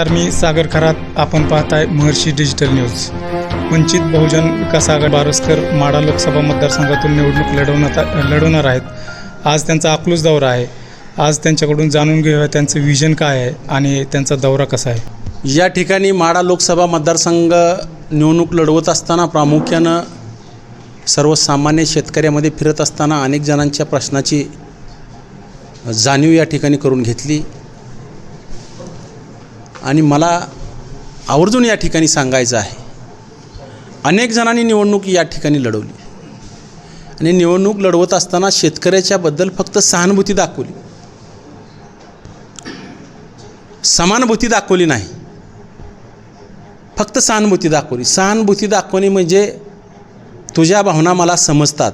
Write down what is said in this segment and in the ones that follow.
तर मी सागर खरात आपण पाहताय महर्षी डिजिटल न्यूज. वंचित बहुजन विकास आघाडी बारसकर माडा लोकसभा मतदारसंघातून निवडणूक लढवण्यात लढवणार आहेत. आज त्यांचा अकलूस दौरा आहे. आज त्यांच्याकडून जाणून घेऊया त्यांचं विजन काय आहे आणि त्यांचा दौरा कसा आहे. या ठिकाणी माडा लोकसभा मतदारसंघ निवडणूक लढवत असताना प्रामुख्यानं सर्वसामान्य शेतकऱ्यामध्ये फिरत असताना अनेक जणांच्या प्रश्नाची जाणीव या ठिकाणी करून घेतली. आणि मला आवर्जून या ठिकाणी सांगायचं आहे. अनेक जणांनी निवडणूक या ठिकाणी लढवली. आणि निवडणूक लढवत असताना शेतकऱ्याच्याबद्दल फक्त सहानुभूती दाखवली. समानुभूती दाखवली नाही. फक्त सहानुभूती दाखवली. सहानुभूती दाखवणे म्हणजे तुझ्या भावना मला समजतात.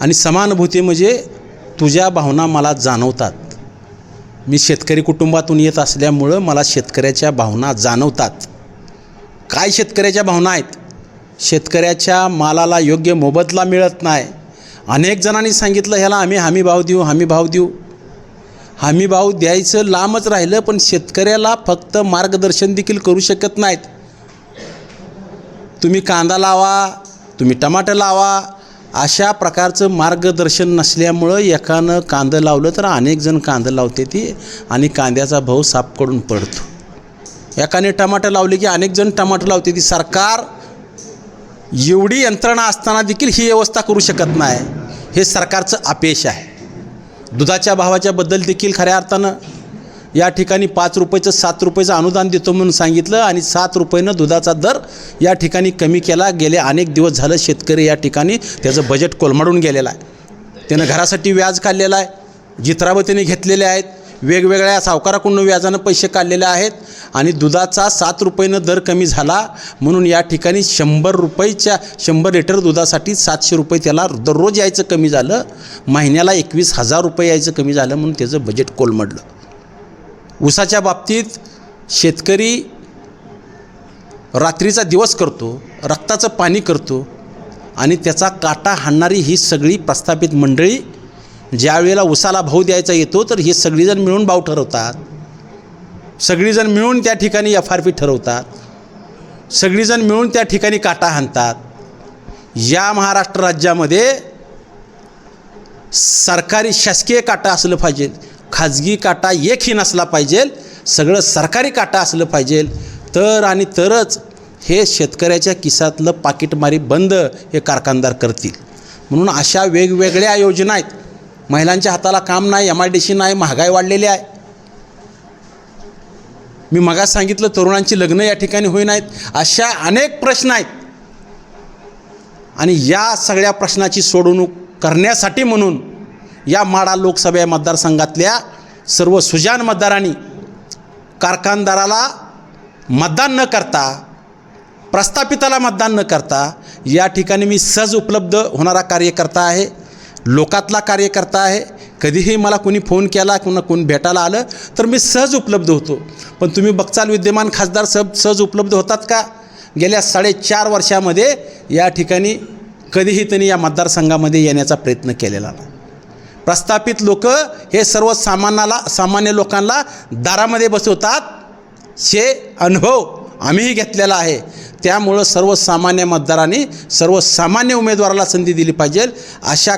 आणि समानुभूती म्हणजे तुझ्या भावना मला जाणवतात. मी शेतकरी कुटुंबातून येत असल्यामुळं मला शेतकऱ्याच्या भावना जाणवतात. काय शेतकऱ्याच्या भावना आहेत? शेतकऱ्याच्या मालाला योग्य मोबदला मिळत नाही. अनेक जणांनी सांगितलं ह्याला आम्ही हमी भाव देऊ हमी भाव देऊ. हमी भाव द्यायचं लांबच राहिलं पण शेतकऱ्याला फक्त मार्गदर्शन देखील करू शकत नाहीत. तुम्ही कांदा लावा तुम्ही टमाटर लावा अशा प्रकारचं मार्गदर्शन नसल्यामुळं एकानं कांदं लावलं तर अनेक जण कांदं लावते ती आणि कांद्याचा भाव सापकडून पडतो. एकाने टमाटर लावले की अनेक जण टमाटर लावते ती सरकार एवढी यंत्रणा असताना देखील ही व्यवस्था करू शकत नाही. हे सरकारचं अपेश आहे. दुधाच्या भावाच्याबद्दल देखील खऱ्या अर्थानं या ठिकाणी पाच रुपयाचं सात रुपयाचं अनुदान देतो म्हणून सांगितलं आणि सात रुपयानं दुधाचा दर या ठिकाणी कमी केला. गेले अनेक दिवस झालं शेतकरी या ठिकाणी त्याचं बजेट कोलमडून गेलेलं आहे. त्यानं घरासाठी व्याज काढलेलं आहे जित्रावतीने घेतलेले आहेत वेगवेगळ्या सावकाराकडून व्याजानं पैसे काढलेले आहेत आणि दुधाचा सात रुपयानं दर कमी झाला म्हणून या ठिकाणी शंभर रुपयेच्या शंभर लिटर दुधासाठी सातशे रुपये त्याला दररोज यायचं कमी झालं. महिन्याला एकवीस हजार रुपये यायचं कमी झालं म्हणून त्याचं बजेट कोलमडलं. ऊसाच्या बाबतीत शेतकरी रात्रीचा दिवस करतो रक्ताचं पाणी करतो आणि त्याचा काटा हाणणारी ही सगळी प्रस्थापित मंडळी ज्या वेळेला उसाला भाऊ द्यायचा येतो तर हे सगळीजण मिळून भाव ठरवतात. सगळीजण मिळून त्या ठिकाणी एफ आर पी ठरवतात. सगळीजण मिळून त्या ठिकाणी काटा हाणतात. या महाराष्ट्र राज्यामध्ये सरकारी शासकीय काटा असलं पाहिजे खाजगी काटा एकही नसला पाहिजे सगळं सरकारी काटा असलं पाहिजे. तर आणि तरच हे शेतकऱ्याच्या किसातलं पाकिटमारी बंद हे कारखानदार करतील. म्हणून अशा वेगवेगळ्या योजना आहेत. महिलांच्या हाताला काम नाही एम आय डी सी नाही महागाई वाढलेली आहे. मी मगा सांगितलं तरुणांची लग्न या ठिकाणी होई नाहीत. अशा अनेक प्रश्न आहेत. आणि या सगळ्या प्रश्नाची सोडवणूक करण्यासाठी म्हणून या माडा लोकसभा मतदारसंघातल्या सर्व सुजान मतदारांनी कारखानदाराला मतदान न करता प्रस्थापिताला मतदान न करता या ठिकाणी मी सहज उपलब्ध होणारा कार्यकर्ता आहे लोकातला कार्यकर्ता आहे. कधीही मला कोणी फोन केला कुणा कोणी भेटायला आलं तर मी सहज उपलब्ध होतो. पण तुम्ही बघचाल विद्यमान खासदार सहज सहज उपलब्ध होतात का? गेल्या साडेचार वर्षामध्ये या ठिकाणी कधीही त्यांनी या मतदारसंघामध्ये येण्याचा प्रयत्न केलेला नाही. प्रस्थापित लोक हे सर्वसामान्याला सामान्य लोकांना दारामध्ये बसवतात. हे अनुभव आम्हीही घेतलेला आहे. त्यामुळं सर्वसामान्य मतदारांनी सर्वसामान्य उमेदवाराला संधी दिली पाहिजे. अशा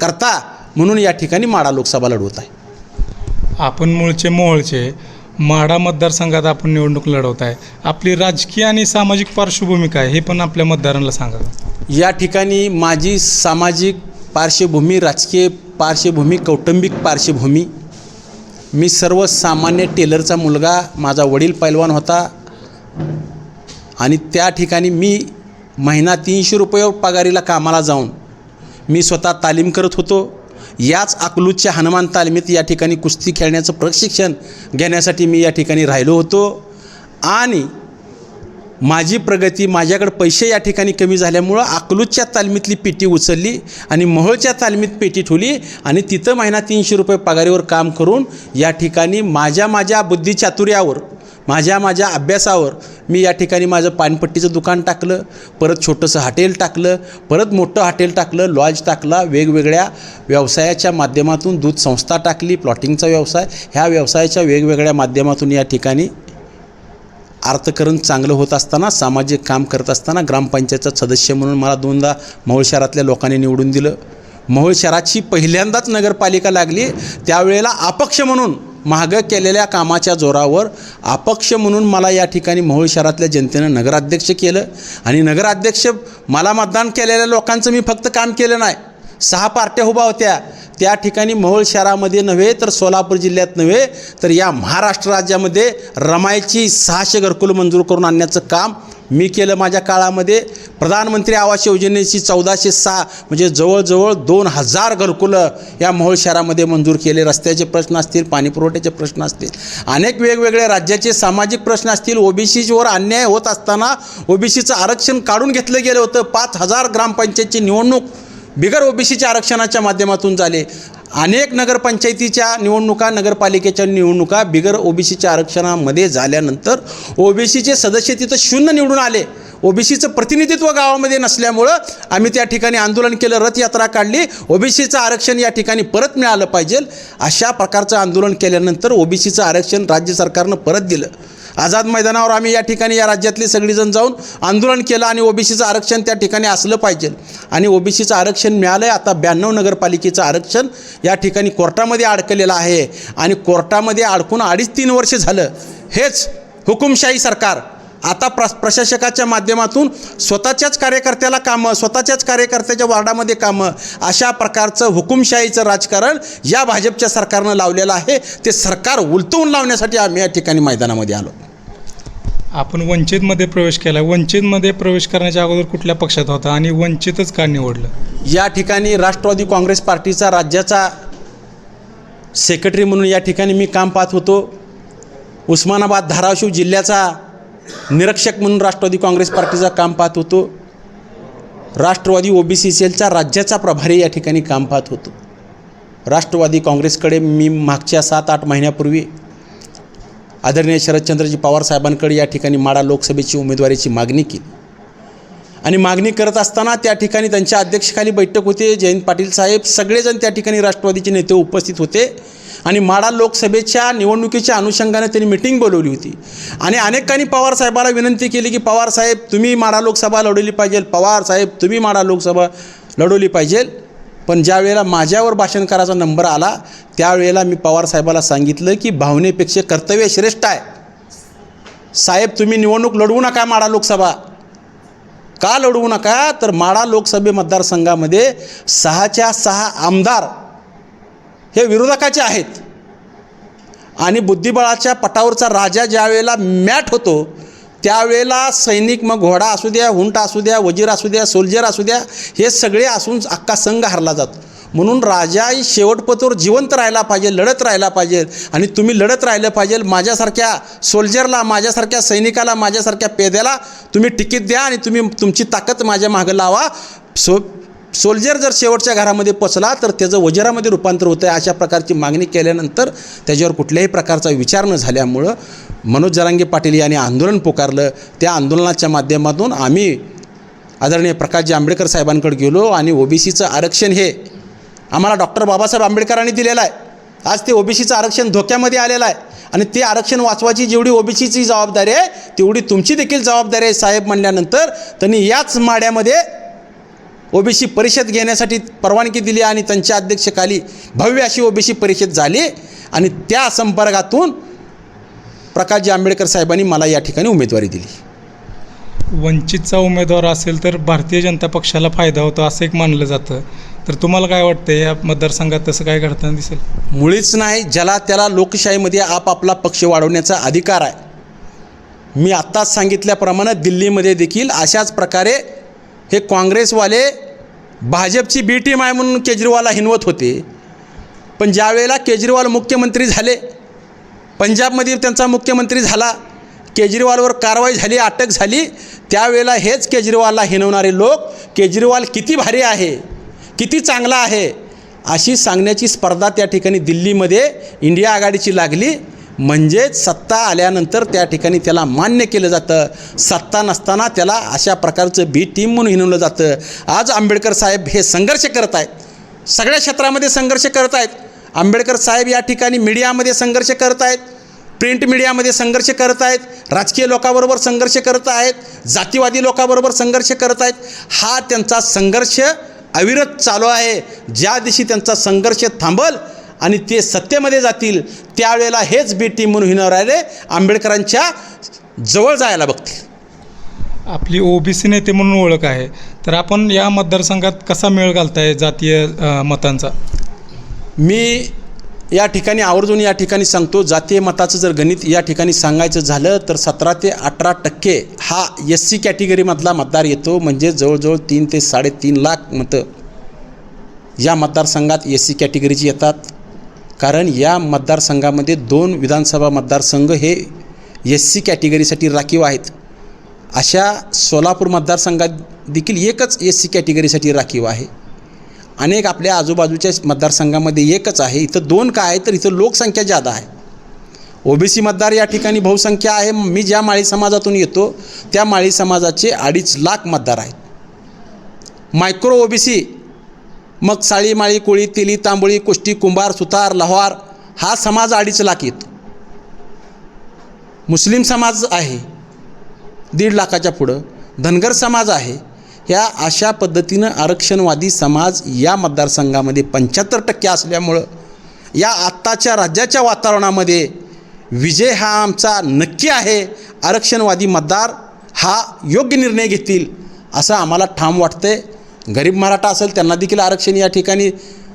करता म्हणून या ठिकाणी माडा लोकसभा लढवत आहे. आपण मूळचे मोहोळचे माढा मतदारसंघात आपण निवडणूक लढवत आहे. आपली राजकीय आणि सामाजिक पार्श्वभूमी काय हे पण आपल्या मतदारांना सांगा. या ठिकाणी माझी सामाजिक पार्श्वभूमी राजकीय पार्श्वभूमी कौटुंबिक पार्श्वभूमी. मी सर्वसामान्य टेलरचा मुलगा माझा वडील पैलवान होता. आणि त्या ठिकाणी मी महिना तीनशे रुपये पगारीला कामाला जाऊन मी स्वतः तालीम करत होतो. याच अकलूजच्या हनुमान तालमीत या ठिकाणी कुस्ती खेळण्याचं प्रशिक्षण घेण्यासाठी मी या ठिकाणी राहिलो होतो. आणि माझी प्रगती माझ्याकडे पैसे या ठिकाणी कमी झाल्यामुळं अकलूजच्या तालमीतली पेटी उचलली आणि मोहोळच्या तालमीत पेटी ठेवली आणि तिथं महिना तीनशे रुपये पगारीवर काम करून या ठिकाणी माझ्या माझ्या बुद्धिचातुर्यावर माझ्या माझ्या अभ्यासावर मी या ठिकाणी माझं पानपट्टीचं दुकान टाकलं परत छोटंसं हॉटेल टाकलं परत मोठं हॉटेल टाकलं लॉज टाकला वेगवेगळ्या व्यवसायाच्या माध्यमातून दूध संस्था टाकली प्लॉटिंगचा व्यवसाय ह्या व्यवसायाच्या वेगवेगळ्या माध्यमातून या ठिकाणी अर्थकरण चांगलं होत असताना सामाजिक काम करत असताना ग्रामपंचायतचा सदस्य म्हणून मला दोनदा मोहोळ शहरातल्या लोकांनी निवडून दिलं. मोहोळ शहराची पहिल्यांदाच नगरपालिका लागली. त्यावेळेला अपक्ष म्हणून मागं केलेल्या कामाच्या जोरावर अपक्ष म्हणून मला या ठिकाणी मोहोळ शहरातल्या जनतेनं नगराध्यक्ष केलं. आणि नगराध्यक्ष मला मतदान केलेल्या लोकांचं मी फक्त काम केलं नाही. सहा पार्ट्या उभा होत्या. त्या ठिकाणी मोहोळ शहरामध्ये नव्हे तर सोलापूर जिल्ह्यात नव्हे तर या महाराष्ट्र राज्यामध्ये रमायची सहाशे घरकुलं मंजूर करून आणण्याचं काम मी केलं माझ्या काळामध्ये. प्रधानमंत्री आवास योजनेची चौदाशे सहा म्हणजे जवळजवळ दोन हजार घरकुलं या मोहोळ शहरामध्ये मंजूर केले. रस्त्याचे प्रश्न असतील पाणी पुरवठ्याचे प्रश्न असतील अनेक वेगवेगळ्या राज्याचे सामाजिक प्रश्न असतील ओबीसीवर अन्याय होत असताना ओबीसीचं आरक्षण काढून घेतलं गेलं होतं. पाच हजार ग्रामपंचायतची निवडणूक बिगर ओबीसीच्या आरक्षणाच्या माध्यमातून झाले. अनेक नगरपंचायतीच्या निवडणुका नगरपालिकेच्या निवडणुका बिगर ओबीसीच्या आरक्षणामध्ये झाल्यानंतर ओबीसीचे सदस्य तिथं शून्य निवडून आले. ओबीसीचं प्रतिनिधित्व गावामध्ये नसल्यामुळं आम्ही त्या ठिकाणी आंदोलन केलं रथयात्रा काढली. ओबीसीचं आरक्षण या ठिकाणी परत मिळालं पाहिजे. अशा प्रकारचं आंदोलन केल्यानंतर ओबीसीचं आरक्षण राज्य सरकारनं परत दिलं. आझाद मैदानावर आम्ही या ठिकाणी या राज्यातली सगळीजण जाऊन आंदोलन केलं आणि ओबीसीचं आरक्षण त्या ठिकाणी असलं पाहिजे. आणि ओबीसीचं आरक्षण मिळालं आहे आता ब्याण्णव नगरपालिकेचं आरक्षण या ठिकाणी कोर्टामध्ये अडकलेलं आहे. आणि कोर्टामध्ये अडकून अडीच तीन वर्ष झालं. हेच हुकुमशाही सरकार. आता प्र प्रशासकाच्या माध्यमातून स्वतःच्याच कार्यकर्त्याला कामं स्वतःच्याच कार्यकर्त्याच्या वार्डामध्ये कामं अशा प्रकारचं हुकुमशाहीचं राजकारण या भाजपच्या सरकारनं लावलेलं आहे. ते सरकार उलटवून लावण्यासाठी आम्ही या ठिकाणी मैदानामध्ये आलो. आपण वंचितमध्ये प्रवेश केला. वंचितमध्ये प्रवेश करण्याच्या अगोदर कुठल्या पक्षात होता आणि वंचितच का निवडलं? या ठिकाणी राष्ट्रवादी काँग्रेस पार्टीचा राज्याचा सेक्रेटरी म्हणून या ठिकाणी मी काम पाहत होतो. उस्मानाबाद धाराशिव जिल्ह्याचा निरीक्षक म्हणून राष्ट्रवादी काँग्रेस पार्टीचा काम पाहत होतो. राष्ट्रवादी ओबीसी सेलचा राज्याचा प्रभारी या ठिकाणी काम पाहत होतो. राष्ट्रवादी काँग्रेसकडे मी मागच्या सात आठ महिन्यापूर्वी आदरणीय शरदचंद्रजी पवार साहेबांकडे या ठिकाणी माडा लोकसभेची उमेदवारीची मागणी केली. आणि मागणी करत असताना त्या ठिकाणी त्यांच्या अध्यक्षखाली बैठक होते. जयंत पाटील साहेब सगळेजण त्या ठिकाणी राष्ट्रवादीचे नेते उपस्थित होते. आणि माडा लोकसभेच्या निवडणुकीच्या अनुषंगाने त्यांनी मिटिंग बोलवली होती. आणि अनेकांनी पवार साहेबाला विनंती केली की पवार साहेब तुम्ही माडा लोकसभा लढवली पाहिजे. पवार साहेब तुम्ही माडा लोकसभा लढवली पाहिजे. पण ज्या वेळेला माझ्यावर भाषण करायचा नंबर आला त्यावेळेला मी पवार साहेबाला सांगितलं की भावनेपेक्षा कर्तव्य श्रेष्ठ आहे. साहेब तुम्ही निवडणूक लढवू नका माडा लोकसभा. का लढवू नका? तर माडा लोकसभे मतदारसंघामध्ये सहाच्या सहा आमदार हे विरोधकाचे आहेत. आणि बुद्धिबळाच्या पटावरचा राजा ज्यावेळेला मॅट होतो त्यावेळेला सैनिक मग घोडा असू द्या हुंट असू द्या वजीर असू द्या सोल्जर असू द्या हे सगळे असून अख्खा संघ हरला जातो. म्हणून राजा ही शेवटपतोर जिवंत राहायला पाहिजे लढत राहायला पाहिजे. आणि तुम्ही लढत राहिलं पाहिजे माझ्यासारख्या सोल्जरला माझ्यासारख्या सैनिकाला माझ्यासारख्या पेद्याला तुम्ही तिकीट द्या आणि तुम्ही तुमची ताकद माझ्या मागं लावा. सो सोल्जर जर शेवटच्या घरामध्ये पोचला तर त्याचं वजरामध्ये रूपांतर होतं आहे अशा प्रकारची मागणी केल्यानंतर त्याच्यावर कुठल्याही प्रकारचा विचार न झाल्यामुळं मनोज जरांगे पाटील यांनी आंदोलन पुकारलं. त्या आंदोलनाच्या माध्यमातून आम्ही आदरणीय प्रकाशजी आंबेडकर साहेबांकडे गेलो आणि ओबीसीचं आरक्षण हे आम्हाला डॉक्टर बाबासाहेब आंबेडकरांनी दिलेलं आहे. आज ते ओबीसीचं आरक्षण धोक्यामध्ये आलेलं आहे. आणि ते आरक्षण वाचवायची जेवढी ओबीसीची जबाबदारी आहे तेवढी तुमची देखील जबाबदारी आहे साहेब म्हणल्यानंतर त्यांनी याच माड्यामध्ये ओबीसी परिषद घेण्यासाठी परवानगी दिली आणि त्यांच्या अध्यक्षखाली भव्य अशी ओबीसी परिषद झाली. आणि त्या संपर्कातून प्रकाशजी आंबेडकर साहेबांनी मला या ठिकाणी उमेदवारी दिली. वंचितचा उमेदवार असेल तर भारतीय जनता पक्षाला फायदा होतो असं एक मानलं जातं. तर तुम्हाला काय वाटतं या मतदारसंघात तसं काय घडताना दिसेल? मुळीच नाही ज्याला त्याला लोकशाहीमध्ये आपापला पक्ष वाढवण्याचा अधिकार आहे. मी आत्ताच सांगितल्याप्रमाणे दिल्लीमध्ये देखील अशाच प्रकारे हे काँग्रेसवाले भाजपची बी टीम आहे म्हणून केजरीवालला हिनवत होते. पण ज्यावेळेला केजरीवाल मुख्यमंत्री झाले पंजाबमध्ये त्यांचा मुख्यमंत्री झाला केजरीवालवर कारवाई झाली अटक झाली त्यावेळेला हेच केजरीवालला हिनवणारे लोक केजरीवाल किती भारी आहे किती चांगला आहे अशी सांगण्याची स्पर्धा त्या ठिकाणी दिल्लीमध्ये इंडिया आघाडीची लागली. म्हणजेच सत्ता आल्यानंतर त्या ठिकाणी त्याला मान्य केलं जातं. सत्ता नसताना त्याला अशा प्रकारचं बी टीम म्हणून हिनवलं जातं. आज आंबेडकर साहेब हे संघर्ष करत आहेत. सगळ्या क्षेत्रामध्ये संघर्ष करत आहेत. आंबेडकर साहेब या ठिकाणी मीडियामध्ये संघर्ष करत आहेत. प्रिंट मीडियामध्ये संघर्ष करत आहेत. राजकीय लोकांबरोबर संघर्ष करत आहेत. जातीवादी लोकांबरोबर संघर्ष करत आहेत. हा त्यांचा संघर्ष अविरत चालू आहे. ज्या दिवशी त्यांचा संघर्ष थांबल आणि ते सत्तेमध्ये जातील त्यावेळेला हेच बी टीम म्हणून हिनवणारे आंबेडकरांच्या जवळ जायला बघतील. आपली ओबीसी नेते म्हणून ओळख आहे. तर आपण या मतदारसंघात कसा मेळ घालताय जातीय मतांचा? मी या ठिकाणी आवर्जून या ठिकाणी सांगतो जातीय मताचं जर गणित या ठिकाणी सांगायचं झालं तर सतरा ते अठरा टक्के हा एस सी कॅटेगरीमधला मतदार येतो. म्हणजे जवळजवळ तीन ते साडेतीन लाख मतं या मतदारसंघात एस सी कॅटेगरीची येतात. कारण या मतदारसंघामध्ये दोन विधानसभा मतदारसंघ हे एस सी कॅटेगरीसाठी राखीव आहेत. अशा सोलापूर मतदारसंघात देखील एकच एस सी कॅटेगरीसाठी राखीव आहे. अनेक आपल्या आजूबाजूच्या मतदारसंघामध्ये एकच आहे. इथं दोन काय आहे तर इथं लोकसंख्या जादा आहे. ओबीसी मतदार या ठिकाणी बहुसंख्या आहे. मी ज्या माळी समाजातून येतो त्या माळी समाजाचे अडीच लाख मतदार आहेत. मायक्रो ओबीसी मग साळी माळी कोळी तेली तांबोळी कुष्टी कुंभार सुतार लहार हा समाज अडीच लाख येतो मुस्लिम समाज आहे दीड लाखाच्या पुढं. धनगर समाज आहे ह्या अशा पद्धतीनं आरक्षणवादी समाज या मतदारसंघामध्ये पंच्याहत्तर टक्के असल्यामुळं या आत्ताच्या राज्याच्या वातावरणामध्ये विजय हा आमचा नक्की आहे. आरक्षणवादी मतदार हा योग्य निर्णय घेतील असं आम्हाला ठाम वाटतंय. गरीब मराठा असेल त्यांना देखील आरक्षण या ठिकाणी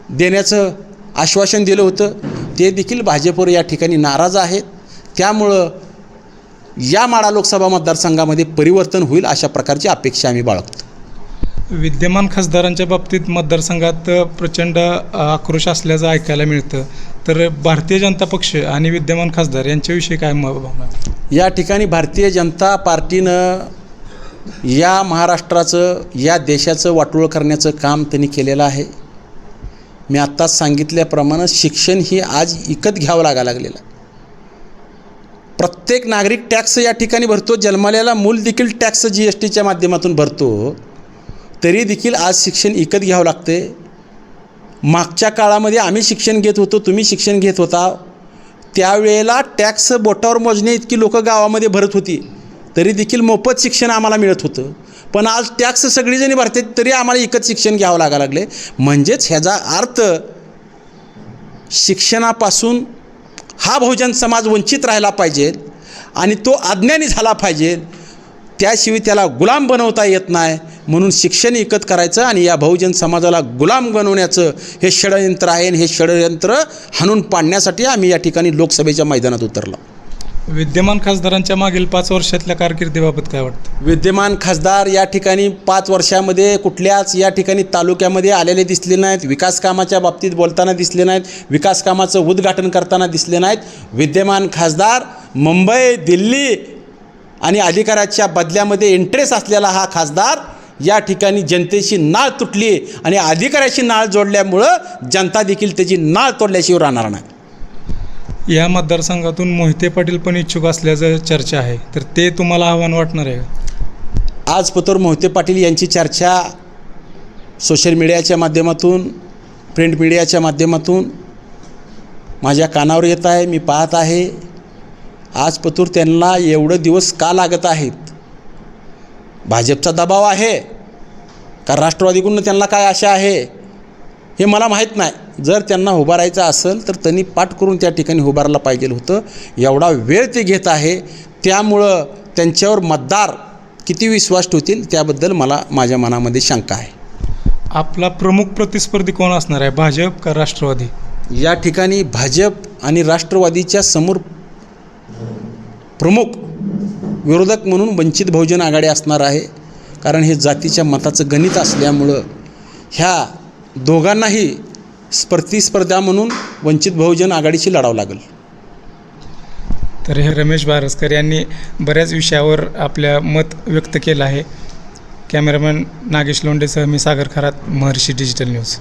देण्याचं आश्वासन दिलं होतं. ते देखील भाजपवर या ठिकाणी नाराज आहेत. त्यामुळं या माडा लोकसभा मतदारसंघामध्ये परिवर्तन होईल अशा प्रकारची अपेक्षा आम्ही बाळगतो. विद्यमान खासदारांच्या बाबतीत मतदारसंघात प्रचंड आक्रोश असल्याचं ऐकायला मिळतं. तर भारतीय जनता पक्ष आणि विद्यमान खासदार यांच्याविषयी काय म- भावना या ठिकाणी भारतीय जनता पार्टीनं या महाराष्ट्राचं या देशाचं वाटोळ करण्याचं काम त्यांनी केलेलं आहे. मी आत्ताच सांगितल्याप्रमाणे शिक्षण ही आज इकत घ्यावं लागा लागलेलं. प्रत्येक नागरिक टॅक्स या ठिकाणी भरतो जन्मलेला मूल देखील टॅक्स जी एस टीच्या माध्यमातून भरतो. तरी देखील आज शिक्षण इकत घ्यावं लागते. मागच्या काळामध्ये आम्ही शिक्षण घेत होतो तुम्ही शिक्षण घेत होता. त्यावेळेला टॅक्स बोटावर मोजणे इतकी लोक गावामध्ये भरत होती. तरी देखील मोफत शिक्षण आम्हाला मिळत होतं. पण आज टॅक्स सगळीजणी भरते तरी आम्हाला एकच शिक्षण घ्यावं लागा लागले म्हणजेच ह्याचा अर्थ शिक्षणापासून हा बहुजन समाज वंचित राहिला पाहिजे आणि तो अज्ञानी झाला पाहिजे. त्याशिवाय त्याला गुलाम बनवता येत नाही. म्हणून शिक्षण एकत करायचं आणि या बहुजन समाजाला गुलाम बनवण्याचं हे षडयंत्र आहे आणि हे षडयंत्र हाणून पाडण्यासाठी आम्ही या ठिकाणी लोकसभेच्या मैदानात उतरलो. विद्यमान खासदारांच्या मागील पाच वर्षातल्या कारकिर्दीबाबत काय वाटतं? विद्यमान खासदार या ठिकाणी पाच वर्षामध्ये कुठल्याच या ठिकाणी तालुक्यामध्ये आलेले दिसले नाहीत विकास कामाच्या बाबतीत बोलताना दिसले नाहीत विकास कामाचं उद्घाटन करताना दिसले नाहीत. विद्यमान खासदार मुंबई दिल्ली आणि अधिकाराच्या बदल्यामध्ये इंटरेस्ट असलेला हा खासदार या ठिकाणी जनतेची नाळ तुटली आणि अधिकाऱ्याशी नाळ जोडल्यामुळं जनता देखील त्याची नाळ तोडल्याशिवाय राहणार नाही. या मतदारसंघातून मोहिते पाटील पण इच्छुक असल्याचं चर्चा आहे. तर ते तुम्हाला आव्हान वाटणार आहे का? आज पतोर मोहिते पाटील यांची चर्चा सोशल मीडियाच्या माध्यमातून प्रिंट मीडियाच्या माध्यमातून माझ्या कानावर येत आहे मी पाहत आहे. आज पतूर त्यांना एवढं दिवस का लागत आहेत? भाजपचा दबाव आहे का राष्ट्रवादीकडून त्यांना काय आशा आहे? हे मला माहीत नाही. जर त्यांना उभारायचं असेल तर त्यांनी पाठ करून त्या ठिकाणी उभारला पाहिजे होतं. एवढा वेळ ते घेत आहे. त्यामुळं त्यांच्यावर मतदार किती विश्वास ठेवतील त्याबद्दल मला माझ्या मनामध्ये शंका आहे. आपला प्रमुख प्रतिस्पर्धी कोण असणार आहे भाजप का राष्ट्रवादी? या ठिकाणी भाजप आणि राष्ट्रवादीच्या समोर प्रमुख विरोधक म्हणून वंचित बहुजन आघाडी असणार आहे. कारण हे जातीच्या मताचं गणित असल्यामुळं ह्या दोघांनाही प्रतिस्पर्धा म्हणून वंचित बहुजन आघाडीशी लढावं लागेल. तर हे रमेश बारसकर यांनी बऱ्याच विषयावर आपल्या मत व्यक्त केलं आहे. कॅमेरामॅन नागेश लोंडेसह मी सागर खरात महर्षी डिजिटल न्यूज.